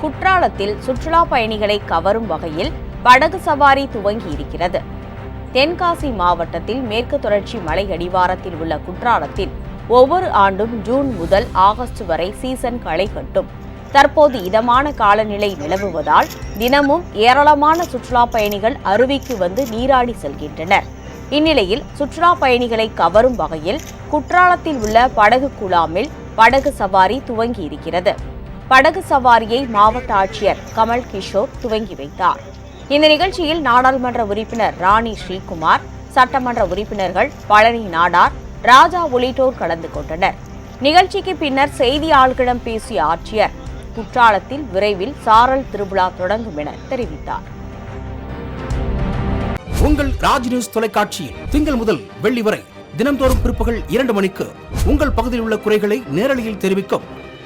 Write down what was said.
குற்றாலத்தில் சுற்றுலா பயணிகளை கவரும் வகையில் படகு சவாரி துவங்கி இருக்கிறது தென்காசி மாவட்டத்தில் மேற்கு தொடர்ச்சி மலை அடிவாரத்தில் உள்ள குற்றாலத்தில் ஒவ்வொரு ஆண்டும் ஜூன் முதல் ஆகஸ்ட் வரை சீசன் களை கட்டும். தற்போது இதமான காலநிலை நிலவுவதால் தினமும் ஏராளமான சுற்றுலா பயணிகள் அருவிக்கு வந்து நீராடி செல்கின்றனர். இந்நிலையில் சுற்றுலா பயணிகளை கவரும் வகையில் குற்றாலத்தில் உள்ள படகு குழாமில் படகு சவாரி துவங்கி இருக்கிறது படகு சவாரியை மாவட்ட ஆட்சியர் கமல் கிஷோர் துவங்கி வைத்தார். இந்த நிகழ்ச்சியில் நாடாளுமன்ற உறுப்பினர் ராணி ஸ்ரீகுமார் சட்டமன்ற உறுப்பினர்கள் பழனி நாடார் ராஜா உள்ளிட்டோர் கலந்து கொண்டனர். நிகழ்ச்சிக்கு பின்னர் செய்தியாளர்களிடம் பேசிய ஆட்சியர் குற்றாலத்தில் விரைவில் சாரல் திருவிழா தொடங்கும் என தெரிவித்தார். உங்கள் ராஜ் நியூஸ் தொலைக்காட்சியில் திங்கள் முதல் வெள்ளி வரை தினம்தோறும் பிற்பகல் இரண்டு மணிக்கு உங்கள் பகுதியில் உள்ள குறைகளை நேரலையில் தெரிவிக்கும்